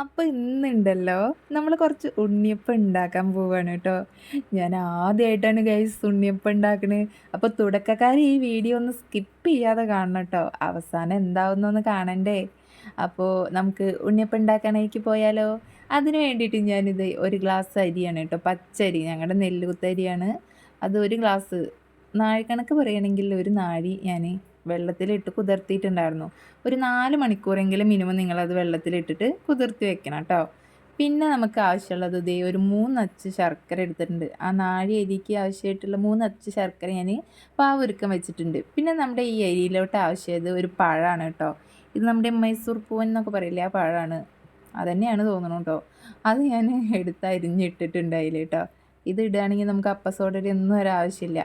അപ്പോൾ ഇന്നുണ്ടല്ലോ നമ്മൾ കുറച്ച് ഉണ്ണിയപ്പം ഉണ്ടാക്കാൻ പോവാണ് കേട്ടോ. ഞാൻ ആദ്യമായിട്ടാണ് ഗൈസ് ഉണ്ണിയപ്പം ഉണ്ടാക്കുന്നത് അപ്പോൾ തുടക്കക്കാർ ഈ വീഡിയോ ഒന്ന് സ്കിപ്പ് ചെയ്യാതെ കാണണം കേട്ടോ. അവസാനം എന്താവുന്നൊന്ന് കാണണ്ടേ? അപ്പോൾ നമുക്ക് ഉണ്ണിയപ്പം ഉണ്ടാക്കാനായിക്ക് പോയാലോ? അതിന് വേണ്ടിയിട്ട് ഞാനിത് ഒരു ഗ്ലാസ് അരിയാണ് കേട്ടോ. പച്ചരി ഞങ്ങളുടെ നെല്ലുകുത്തരിയാണ്. അത് ഒരു ഗ്ലാസ് നാഴിക്കണക്ക് പറയുകയാണെങ്കിൽ ഒരു നാഴി ഞാൻ വെള്ളത്തിലിട്ട് കുതിർത്തിയിട്ടുണ്ടായിരുന്നു. ഒരു നാല് മണിക്കൂറെങ്കിലും മിനിമം നിങ്ങളത് വെള്ളത്തിലിട്ടിട്ട് കുതിർത്തി വെക്കണം കേട്ടോ പിന്നെ നമുക്ക് ആവശ്യമുള്ളത് ഇതേ ഒരു മൂന്നച്ച് ശർക്കര എടുത്തിട്ടുണ്ട്. ആ നാഴി അരിക്ക് ആവശ്യമായിട്ടുള്ള മൂന്നച്ച് ശർക്കര ഞാൻ പാവൊരുക്കം വെച്ചിട്ടുണ്ട്. പിന്നെ നമ്മുടെ ഈ അരിയിലോട്ട് ആവശ്യമായത് ഒരു പഴമാണ് കേട്ടോ ഇത് നമ്മുടെ മൈസൂർ പൂവൻ എന്നൊക്കെ പറയില്ലേ ആ പഴമാണ്. അതന്നെയാണ് തോന്നണം കേട്ടോ അത് ഞാൻ എടുത്ത് അരിഞ്ഞിട്ടിട്ടുണ്ട് അതിൽ കേട്ടോ ഇത് ഇടുകയാണെങ്കിൽ നമുക്ക് അപ്പസോഡയുടെ ഒന്നും ഒരാവശ്യമില്ല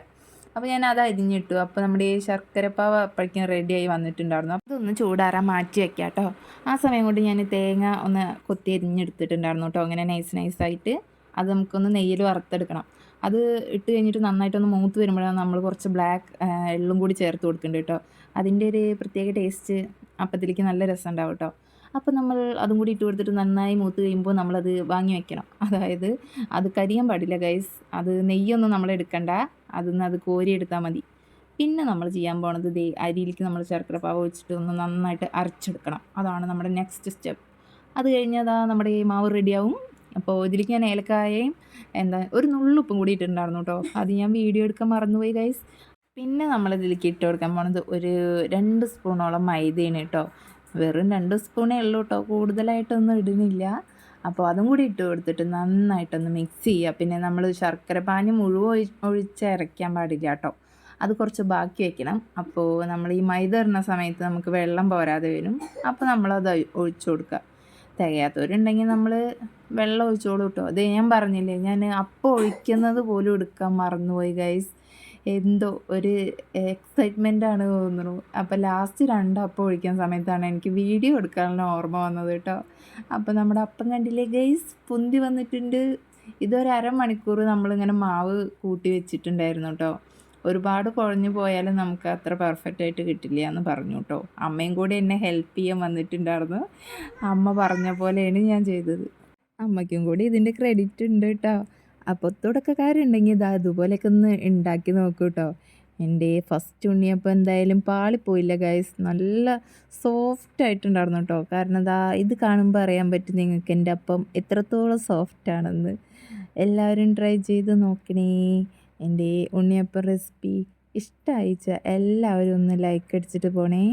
അപ്പോൾ ഞാൻ അത് അരിഞ്ഞിട്ടു. അപ്പോൾ നമ്മുടെ ഈ ശർക്കരപ്പാവ അപ്പോഴേക്കും റെഡിയായി വന്നിട്ടുണ്ടായിരുന്നു. അതൊന്ന് ചൂടാറാൻ മാറ്റി വെക്കാം കേട്ടോ ആ സമയം കൊണ്ട് ഞാൻ തേങ്ങ ഒന്ന് കൊത്തി അരിഞ്ഞെടുത്തിട്ടുണ്ടായിരുന്നു കേട്ടോ അങ്ങനെ നൈസ് നൈസായിട്ട് അത് നമുക്കൊന്ന് നെയ്യിൽ വറുത്തെടുക്കണം. അത് ഇട്ട് കഴിഞ്ഞിട്ട് നന്നായിട്ടൊന്ന് മൂത്ത് വരുമ്പോഴാണ് നമ്മൾ കുറച്ച് ബ്ലാക്ക് എള്ളും കൂടി ചേർത്ത് കൊടുക്കുന്നുണ്ട് കേട്ടോ അതിന്റെ ഒരു പ്രത്യേക ടേസ്റ്റ് അപ്പത്തിലേക്ക് നല്ല രസം ഉണ്ടാവും കേട്ടോ അപ്പോൾ നമ്മൾ അതും കൂടി ഇട്ട് കൊടുത്തിട്ട് നന്നായി മൂത്ത് കഴിയുമ്പോൾ നമ്മളത് വാങ്ങി വെക്കണം. അതായത് അത് കരിയാൻ പാടില്ല ഗൈസ് അത് നെയ്യൊന്നും നമ്മൾ എടുക്കണ്ട. അതിൽ അത് കോരി എടുത്താൽ മതി. പിന്നെ നമ്മൾ ചെയ്യാൻ പോണത് ദേ അരിയിലേക്ക് നമ്മൾ ശർക്കര പാവ് വെച്ചിട്ട് ഒന്ന് നന്നായിട്ട് അരച്ചെടുക്കണം. അതാണ് നമ്മുടെ നെക്സ്റ്റ് സ്റ്റെപ്പ് അത് കഴിഞ്ഞാൽ നമ്മുടെ ഈ മാവ് റെഡിയാവും അപ്പോൾ ഇതിലേക്ക് ഞാൻ ഏലക്കായയും എന്താ ഒരു നുള്ളുപ്പും കൂടി ഇട്ടിട്ടുണ്ടായിരുന്നു കേട്ടോ അത് ഞാൻ വീഡിയോ എടുക്കാൻ മറന്നുപോയി ഗൈസ് പിന്നെ നമ്മളിതിലേക്ക് ഇട്ട് കൊടുക്കാൻ പോണത് ഒരു രണ്ട് സ്പൂണോളം മൈദയാണ് കേട്ടോ വെറും രണ്ട് സ്പൂണേ ഉള്ളൂ കേട്ടോ കൂടുതലായിട്ടൊന്നും ഇടുന്നില്ല. അപ്പോൾ അതും കൂടി ഇട്ട് കൊടുത്തിട്ട് നന്നായിട്ടൊന്ന് മിക്സ് ചെയ്യുക. പിന്നെ നമ്മൾ ശർക്കര പാനി മുഴുവൻ ഒഴിച്ച് ഇറക്കാൻ പാടില്ല കേട്ടോ. അത് കുറച്ച് ബാക്കി വെക്കണം. അപ്പോൾ നമ്മൾ ഈ മൈദ ഇടുന്ന സമയത്ത് നമുക്ക് വെള്ളം പോരാതെ വരും. അപ്പോൾ നമ്മളത് ഒഴിച്ചു കൊടുക്കുക. തികയാത്തവരുണ്ടെങ്കിൽ നമ്മൾ വെള്ളം ഒഴിച്ചോളൂ കേട്ടോ. അത് ഞാൻ പറഞ്ഞില്ലേ ഞാൻ അപ്പം ഒഴിക്കുന്നത് പോലും എടുക്കാൻ മറന്നുപോയി ഗൈസ് എന്തോ ഒരു എക്സൈറ്റ്മെന്റ് ആണ് തോന്നുന്നു. അപ്പോൾ ലാസ്റ്റ് രണ്ട് അപ്പം ഒഴിക്കാൻ സമയത്താണ് എനിക്ക് വീഡിയോ എടുക്കാനുള്ള ഓർമ്മ വന്നത് കേട്ടോ. അപ്പോൾ നമ്മുടെ അപ്പം കണ്ടില്ലേ ഗൈസ് പൊന്തി വന്നിട്ടുണ്ട്. ഇതൊരു അരമണിക്കൂർ നമ്മളിങ്ങനെ മാവ് കൂട്ടി വെച്ചിട്ടുണ്ടായിരുന്നു കേട്ടോ. ഒരുപാട് കുഴഞ്ഞു പോയാലും നമുക്ക് അത്ര പെർഫെക്റ്റ് ആയിട്ട് കിട്ടില്ല എന്ന് പറഞ്ഞു കേട്ടോ. അമ്മയും കൂടി എന്നെ ഹെൽപ്പ് ചെയ്യാൻ വന്നിട്ടുണ്ടായിരുന്നു. അമ്മ പറഞ്ഞ പോലെയാണ് ഞാൻ ചെയ്തത്. അമ്മയ്ക്കും കൂടി ഇതിന്റെ ക്രെഡിറ്റ് ഉണ്ട് കേട്ടോ. അപ്പോൾ തുടക്കക്കാരുണ്ടെങ്കിൽ ഇതാ ഇതുപോലെയൊക്കെ ഒന്ന് ഉണ്ടാക്കി നോക്കൂ കേട്ടോ എന്റെ ഫസ്റ്റ് ഉണ്ണിയപ്പം എന്തായാലും പാളിപ്പോയില്ല ഗൈസ് നല്ല സോഫ്റ്റ് ആയിട്ടുണ്ടായിരുന്നു കേട്ടോ കാരണം ഇതാ ഇത് കാണുമ്പോൾ അറിയാൻ പറ്റും നിങ്ങൾക്ക് എന്റെ അപ്പം എത്രത്തോളം സോഫ്റ്റ് ആണെന്ന്. എല്ലാവരും ട്രൈ ചെയ്ത് നോക്കണേ. എന്റെ ഉണ്ണിയപ്പം റെസിപ്പി ഇഷ്ടമായിച്ച എല്ലാവരും ഒന്ന് ലൈക്ക് അടിച്ചിട്ട് പോണേ.